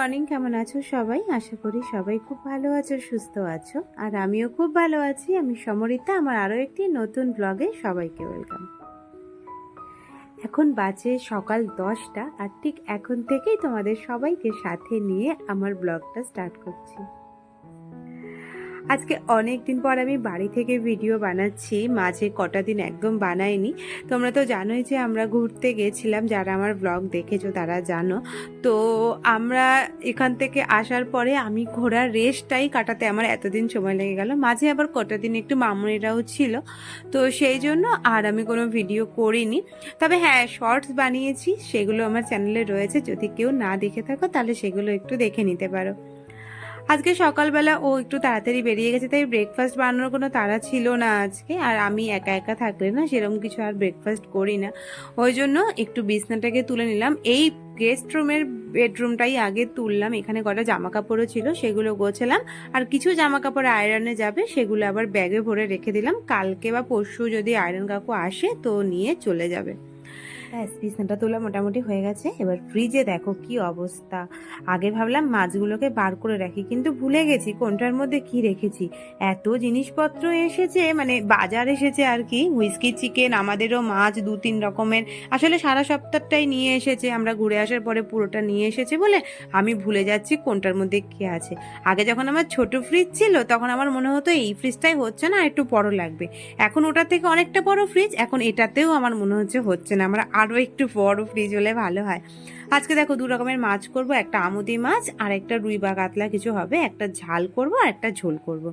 Morning কেমন আছো সবাই? আশা করি সবাই খুব ভালো আছো, সুস্থ আছো। আর আমিও খুব ভালো আছি। আমি সমরিতা, আমার আরও একটি নতুন ব্লগে সবাইকে ওয়েলকাম এখন বাজে সকাল দশটা, আর ঠিক এখন থেকেই তোমাদের সবাইকে সাথে নিয়ে আমার ব্লগটা স্টার্ট করছি। আজকে অনেক দিন পর আমি বাড়ি থেকে ভিডিও বানাচ্ছি। মাঝে কটা দিন একদম বানাইনি। তোমরা তো জানোই যে আমরা ঘুরতে গেছিলাম, যারা আমার ব্লগ দেখেছ তারা জানো। তো আমরা এখান থেকে আসার পরে আমি ঘোরার রেস্টটাই কাটাতে আমার এতদিন সময় লেগে গেল। মাঝে আবার কটা দিন একটু মামুনিরাও ছিল। তো সেই জন্য আর আমি কোনো ভিডিও করিনি। তবে হ্যাঁ শর্টস বানিয়েছি, সেগুলো আমার চ্যানেলে রয়েছে। যদি কেউ না দেখে থাকো, তাহলে সেগুলো একটু দেখে নিতে পারো। আজকে সকালবেলা ও একটু তাড়াতাড়ি বেরিয়ে গেছে, তাই ব্রেকফাস্ট বানানোর কোনো তাড়া ছিল না আজকে। আর আমি একা একা থাকলে না সেরকম কিছু আর ব্রেকফাস্ট করি না। ওই জন্য একটু বিছনাটাকে তুলে নিলাম। এই গেস্ট রুমের বেডরুমটাই আগে তুললাম। এখানে কটা জামা কাপড়ও ছিল, সেগুলো গোছালাম। আর কিছু জামা কাপড় আয়রনে যাবে, সেগুলো আবার ব্যাগে ভরে রেখে দিলাম। কালকে বা পরশু যদি আয়রন কাকু আসে তো নিয়ে চলে যাবে। ব্যাস, বিছনাটা তোলা মোটামুটি হয়ে গেছে। এবার ফ্রিজে দেখো কি অবস্থা। আগে ভাবলাম মাছগুলোকে বার করে রাখি, কিন্তু ভুলে গেছি কোনটার মধ্যে কি রেখেছি। এত জিনিসপত্র এসেছে মানে বাজার এসেছে আর কি। হুইস্কি চিকেন আমাদেরও মাছ দু তিন রকমের। আসলে সারা সপ্তাহটাই নিয়ে এসেছে, আমরা ঘুরে আসার পরে পুরোটা নিয়ে এসেছে বলে আমি ভুলে যাচ্ছি কোনটার মধ্যে কি আছে। আগে যখন আমার ছোট ফ্রিজ ছিল, তখন আমার মনে হতো এই ফ্রিজটাই হচ্ছে না একটু বড় লাগবে। এখন ওটার থেকে অনেকটা বড় ফ্রিজ এখন এটাতেও আমার মনে হচ্ছে হচ্ছে না। আমরা আরও একটু বড় ফ্রিজ হলে ভালো হয় আজকে দেখো দু রকমের মাছ করব, একটা আমুদি মাছ আর একটা রুই বা কাতলা, কিছু হবে একটা ঝাল করব আর একটা ঝোল করব।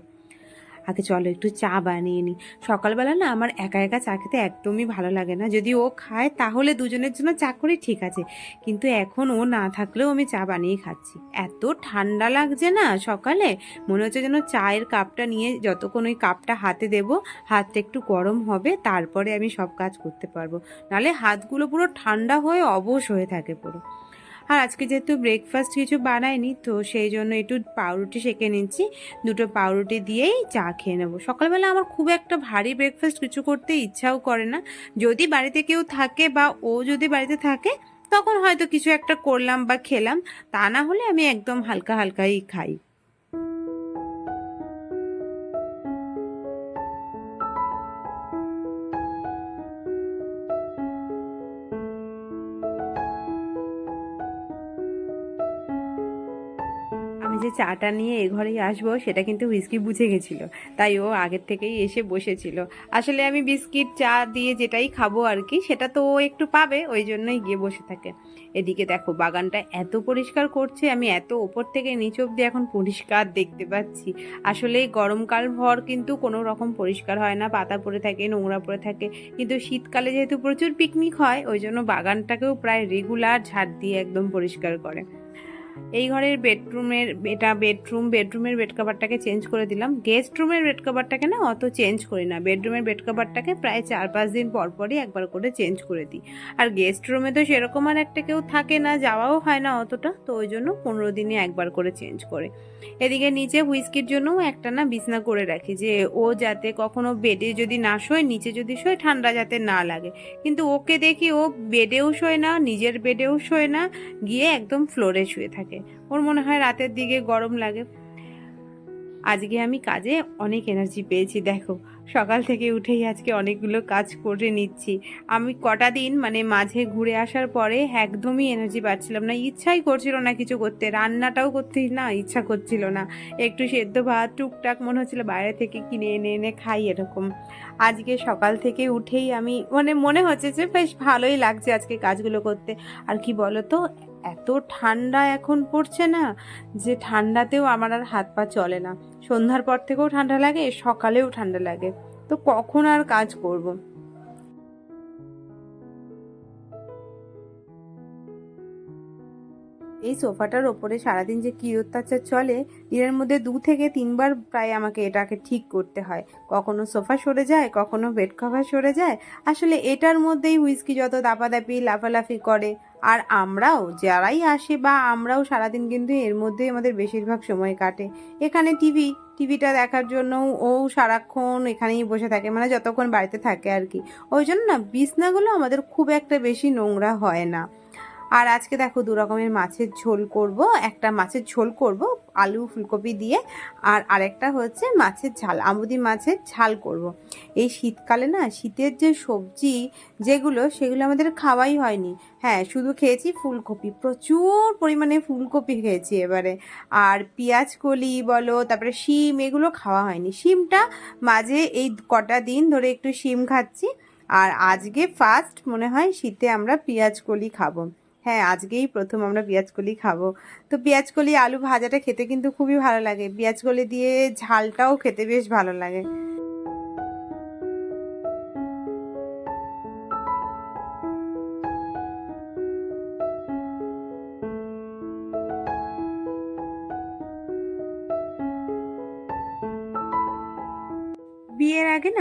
আগে চলো একটু চা বানিয়ে নিই। সকালবেলা না আমার একা একা চা খেতে একদমই ভালো লাগে না। যদি ও খায় তাহলে দুজনের জন্য চা করি ঠিক আছে। কিন্তু এখন ও না থাকলেও আমি চা বানিয়ে খাচ্ছি। এত ঠান্ডা লাগছে না সকালে। মনে হচ্ছে যেন চায়ের কাপটা নিয়ে যতক্ষণ ওই কাপটা হাতে দেব, হাতটা একটু গরম হবে, তারপরে আমি সব কাজ করতে পারব। নালে হাতগুলো পুরো ঠান্ডা হয়ে অবশ হয়ে থাকে পুরো। আর আজকে যেহেতু ব্রেকফাস্ট কিছু বানাইনি, তো সেই জন্য একটু পাউরুটি সেঁকে নিচ্ছি। দুটো পাউরুটি দিয়েই চা খেয়ে নেব। সকালবেলা আমার খুব একটা ভারী ব্রেকফাস্ট কিছু করতে ইচ্ছাও করে না। যদি বাড়িতে কেউ থাকে বা ও যদি বাড়িতে থাকে, তখন হয়তো কিছু একটা করলাম বা খেলাম। তা না হলে আমি একদম হালকা হালকাই খাই। আমি যে চাটা নিয়ে এ ঘরেই আসব, সেটা কিন্তু হুইস্কি বুঝে গেছিল। তাই ও আগের থেকেই এসে বসেছিল। আসলে আমি বিস্কিট, চা দিয়ে যেটাই খাব আর কি, সেটা তো ও একটু পাবে, ওই জন্যই গিয়ে বসে থাকে। এদিকে দেখো, বাগানটা এত পরিষ্কার করছে, আমি এত ওপর থেকে নিচ অব্দি এখন পরিষ্কার দেখতে পাচ্ছি। আসলে গরমকাল ভর কিন্তু কোনো রকম পরিষ্কার হয় না, পাতা পড়ে থাকে, নোংরা পড়ে থাকে। কিন্তু শীতকালে যেহেতু প্রচুর পিকনিক হয়, ওই জন্য বাগানটাকেও প্রায় রেগুলার ঝাড় দিয়ে একদম পরিষ্কার করে। এই ঘরের বেডরুমের, এটা বেডরুম, বেডরুমের বেড কাভারটাকে চেঞ্জ করে দিলাম। গেস্ট রুমের বেড কাভারটাকে না অত চেঞ্জ করি না। বেডরুমের বেড কাভারটাকে প্রায় চার পাঁচ দিন পর পরই একবার করে চেঞ্জ করে দিই। আর গেস্ট রুমে তো সেরকম আর একটা কেউ থাকে না, যাওয়াও হয় না অতটা। তো ওই জন্য পনেরো দিনে একবার করে চেঞ্জ করে। এদিকে নিচে হুইস্কির জন্যও একটা না বিছনা করে রাখি যে ও যাতে কখনো বেডে যদি না শোয়, নিচে যদি শোয়, ঠান্ডা যাতে না লাগে। কিন্তু ওকে দেখি ও বেডেও শোয় না, নিজের বেডেও শোয় না, গিয়ে একদম ফ্লোরে শুয়ে থাকে। ওর মনে হয় রাতের দিকে গরম লাগে। আজকে আমি কাজে অনেক এনার্জি পেয়েছি, দেখো। সকাল থেকে উঠেই আজকে অনেকগুলো কাজ করে নিচ্ছি। আমি কটা দিন মানে মাঝে ঘুরে আসার পরে একদমই এনার্জি পাচ্ছিলাম না। ইচ্ছাই করছিল না কিছু করতে, রান্নাটাও করতে না, ইচ্ছা করছিল না। একটু সেদ্ধ ভাত টুকটাক মনে হচ্ছিল বাইরে থেকে কিনে এনে এনে খাই এরকম। আজকে সকাল থেকে উঠেই আমি মানে মনে হচ্ছে যে বেশ ভালোই লাগছে আজকে কাজগুলো করতে। আর কি বলো তো এত ঠান্ডা এখন পড়ছে না যে ঠান্ডাতেও আমার আর হাত পা চলে না সন্ধ্যার পর থেকেও ঠান্ডা লাগে, সকালেও ঠান্ডা লাগে তো কখন আর কাজ করব। এই সোফাটার ওপরে সারাদিন যে কি অত্যাচার চলে, দিনের মধ্যে দু থেকে তিনবার প্রায় আমাকে এটাকে ঠিক করতে হয়। কখনো সোফা সরে যায়, কখনো বেড কভার সরে যায়। আসলে এটার মধ্যেই হুইস্কি যত দাপাদাপি, লাফালাফি করে। আর আমরাও, যারাই আসে বা আমরাও সারাদিন কিন্তু এর মধ্যেই আমাদের বেশিরভাগ সময় কাটে। এখানে টিভি টিভিটা দেখার জন্য ও সারাক্ষণ এখানেই বসে থাকে মানে যতক্ষণ বাড়িতে থাকে আর কি। ওই জন্য না, বিছনাগুলো আমাদের খুব একটা বেশি নোংরা হয় না। আর আজকে দেখো দু রকমের মাছের ঝোল করব। একটা মাছের ঝোল করব, আলু ফুলকপি দিয়ে, আর আরেকটা হচ্ছে মাছের ঝাল, আমুদি মাছের ঝাল করব। এই শীতকালে না, শীতের যে সবজি যেগুলো, সেগুলো আমাদের খাওয়াই হয়নি। হ্যাঁ শুধু খেয়েছি ফুলকপি, প্রচুর পরিমাণে ফুলকপি খেয়েছি এবারে। আর পেঁয়াজ কলি বলো, তারপরে শিম, এগুলো খাওয়া হয়নি। শিমটা মাঝে এই কটা দিন ধরে একটু শিম খাচ্ছি, আর আজকে ফার্স্ট মনে হয় শীতে আমরা পেঁয়াজ কলি খাব। হ্যাঁ আজকেই প্রথম আমরা পেঁয়াজ কলি খাব। তো পেঁয়াজ কলি আলু ভাজাটা খেতে কিন্তু খুবই ভালো লাগে। পেঁয়াজ কলি দিয়ে ঝালটাও খেতে বেশ ভালো লাগে।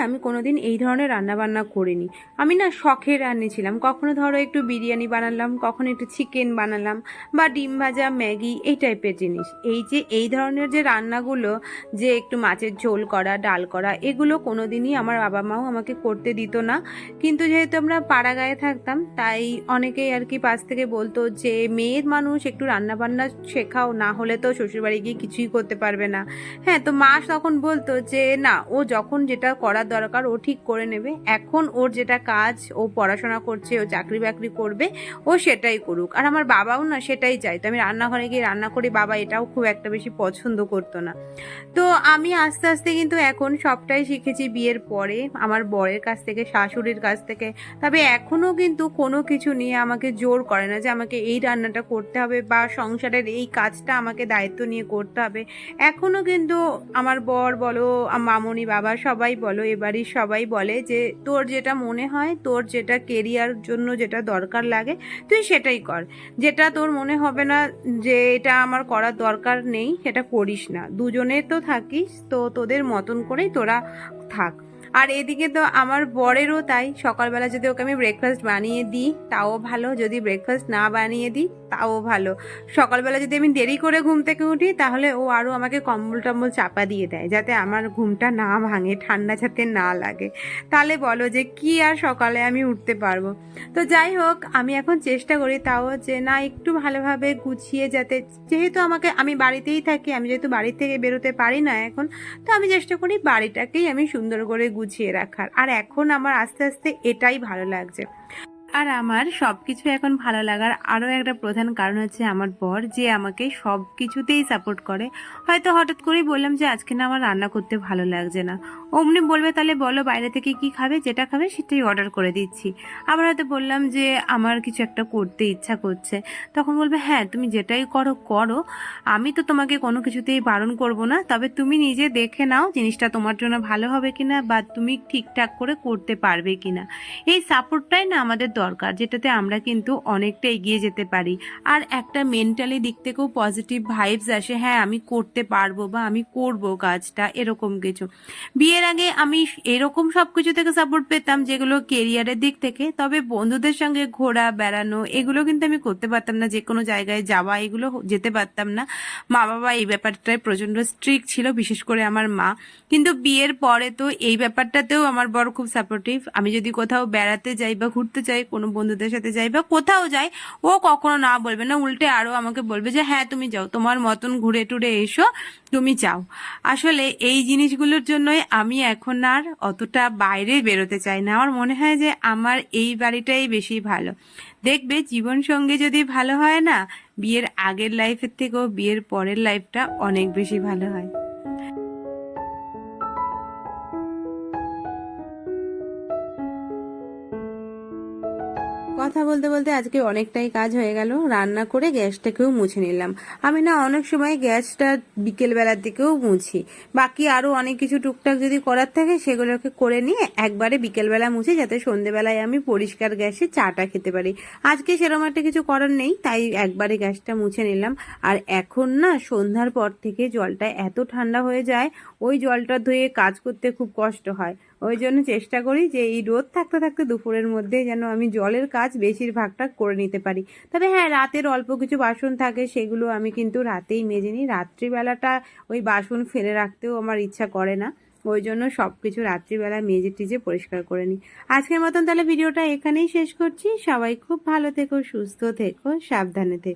আমি কোনোদিন এই ধরনের রান্নাবান্না করিনি। আমি না শখের রান্নেছিলাম কখনো ধরো একটু বিরিয়ানি বানালাম, কখনো একটু চিকেন বানালাম বা ডিম ভাজা, ম্যাগি এই টাইপের জিনিস। এই যে, এই ধরনের যে রান্নাগুলো, যে একটু মাছের ঝোল করা, ডাল করা, এগুলো কোনো দিনই আমার বাবা মাও আমাকে করতে দিত না। কিন্তু যেহেতু আমরা পাড়া গায়ে থাকতাম, তাই অনেকেই আর কি পাশ থেকে বলতো যে, মেয়ের মানুষ একটু রান্না বান্না শেখাও, না হলে তো শ্বশুরবাড়ি গিয়ে কিছুই করতে পারবে না। হ্যাঁ তো মা তখন বলতো যে, না, ও যখন যেটা করার দরকার, ও ঠিক করে নেবে। এখন ওর যেটা কাজ, ও পড়াশোনা করছে, ও চাকরি বাকরি করবে, ও সেটাই করুক। আর আমার বাবাও না সেটাই চাইতো আমি রান্নাঘরে গিয়ে রান্না করি, বাবা এটাও খুব একটা বেশি পছন্দ করতো না। তো আমি আস্তে আস্তে কিন্তু এখন সবটাই শিখেছি বিয়ের পরে। আমার বরের কাছ থেকে, শাশুড়ির কাছ থেকে। তবে এখনও কিন্তু কোনো কিছু নিয়ে আমাকে জোর করে না যে আমাকে এই রান্নাটা করতে হবে বা সংসারের এই কাজটা আমাকে দায়িত্ব নিয়ে করতে হবে। এখনও কিন্তু আমার বর বলো মামনি বাবা সবাই বলো এবারই সবাই বলে যে, তোর যেটা মনে হয়, তোর যেটা কেরিয়ার জন্য যেটা দরকার লাগে, তুই সেটাই কর। যেটা তোর মনে হবে না যে, এটা আমার করার দরকার নেই, সেটা করিস না। দুজনে তো থাকিস, তো তোদের মতন করেই তোরা থাক। আর এদিকে তো আমার বরেরও তাই, সকালবেলা যদি ওকে আমি ব্রেকফাস্ট বানিয়ে দিই, তাও ভালো। যদি ব্রেকফাস্ট না বানিয়ে দিই, তাও ভালো। সকালবেলা যদি আমি দেরি করে ঘুম থেকে উঠি, তাহলে ও আরও আমাকে কম্বল টম্বল চাপা দিয়ে দেয়, যাতে আমার ঘুমটা না ভাঙে, ঠান্ডা যাতে না লাগে। তাহলে বলো যে কি আর সকালে আমি উঠতে পারব। তো যাই হোক, আমি এখন চেষ্টা করি তাও যে না একটু ভালোভাবে গুছিয়ে যাতে, যেহেতু আমাকে, আমি বাড়িতেই থাকি, আমি যেহেতু বাড়ি থেকে বেরোতে পারি না এখন, তো আমি চেষ্টা করি বাড়িটাকেই আমি সুন্দর করে গুছিয়ে রাখার। আর এখন আমার আস্তে আস্তে এটাই ভালো লাগছে। আর আমার সব কিছু এখন ভালো লাগার আরও একটা প্রধান কারণ হচ্ছে আমার বর, যে আমাকে সব কিছুতেই সাপোর্ট করে। হয়তো হঠাৎ করেই বললাম যে, আজকে না আমার রান্না করতে ভালো লাগছে না। অমনি বলবে, তাহলে বলো বাইরে থেকে কি খাবে? যেটা খাবে সেটাই অর্ডার করে দিচ্ছি। আবার হয়তো বললাম যে, আমার কিছু একটা করতে ইচ্ছা করছে। তখন বলবে হ্যাঁ তুমি যেটাই করো করো। আমি তো তোমাকে কোনো কিছুতেই বারণ করব না। তবে তুমি নিজে দেখে নাও জিনিসটা তোমার জন্য ভালো হবে কিনা বা তুমি ঠিকঠাক করে করতে পারবে কিনা। এই সাপোর্টটাই না আমাদের দরকার। যেটাতে আমরা কিন্তু অনেকটা এগিয়ে যেতে পারি। আর একটা মেন্টালি দিক থেকেও পজিটিভ ভাইবস আসে হ্যাঁ আমি করতে পারব বা আমি করব কাজটা, এরকম কিছু। বিয়ের আগে আমি এরকম সব কিছু থেকে সাপোর্ট পেতাম যেগুলো কেরিয়ারের দিক থেকে, তবে বন্ধুদের সঙ্গে ঘোরা, বেড়ানো, এগুলো কিন্তু আমি করতে পারতাম না যে কোনো জায়গায় যাওয়া, এগুলো যেতে পারতাম না। মা বাবা এই ব্যাপারটায় প্রচণ্ড স্ট্রিক্ট ছিল, বিশেষ করে আমার মা। কিন্তু বিয়ের পরে তো এই ব্যাপারটাতেও আমার বড় খুব সাপোর্টিভ আমি যদি কোথাও বেড়াতে যাই বা ঘুরতে যাই কোনো বন্ধুদের সাথে যাই বা কোথাও যাই, ও কখনো না বলবে না, উল্টে আরও আমাকে বলবে যে হ্যাঁ তুমি যাও, তোমার মতন ঘুরে টুরে এসো, তুমি যাও। আসলে এই জিনিসগুলোর জন্যই আমি এখন আর অতটা বাইরে বেরোতে চাই না। আমার মনে হয় যে আমার এই বাড়িটাই বেশি ভালো। দেখবে জীবন সঙ্গী যদি ভালো হয় না, বিয়ের আগের লাইফের থেকেও বিয়ের পরের লাইফটা অনেক বেশি ভালো হয়। কথা বলতে বলতে আজকে অনেকটাই কাজ হয়ে গেল। রান্না করে গ্যাসটাকেও মুছে নিলাম। আমি না অনেক সময় গ্যাসটা বিকেল বেলার দিকেও মুছি। বাকি আরও অনেক কিছু টুকটাক যদি করার থাকে, সেগুলোকে করে নিয়ে একবারে বিকেলবেলা মুছে যাতে সন্ধেবেলায় আমি পরিষ্কার গ্যাসে চাটা খেতে পারি। আজকে সেরকম একটা কিছু করার নেই, তাই একবারে গ্যাসটা মুছে নিলাম। আর এখন না সন্ধ্যার পর থেকে জলটা এত ঠান্ডা হয়ে যায়, ওই জলটা ধুয়ে কাজ করতে খুব কষ্ট হয়। ওই জন্য চেষ্টা করি যে এই রোদ থাকতে থাকতে দুপুরের মধ্যে যেন আমি জলের কাজ বেশিরভাগটা করে নিতে পারি। তবে হ্যাঁ রাতের অল্প কিছু বাসন থাকে সেগুলো আমি কিন্তু রাতেই মেজে নিই। রাত্রিবেলাটা ওই বাসন ফেলে রাখতেও আমার ইচ্ছা করে না। ওই জন্য সব কিছু রাত্রিবেলা মেজে টিজে পরিষ্কার করে নিই। আজকের মতন তাহলে ভিডিওটা এখানেই শেষ করছি। সবাই খুব ভালো থেকো, সুস্থ থেকো, সাবধানে থেকো।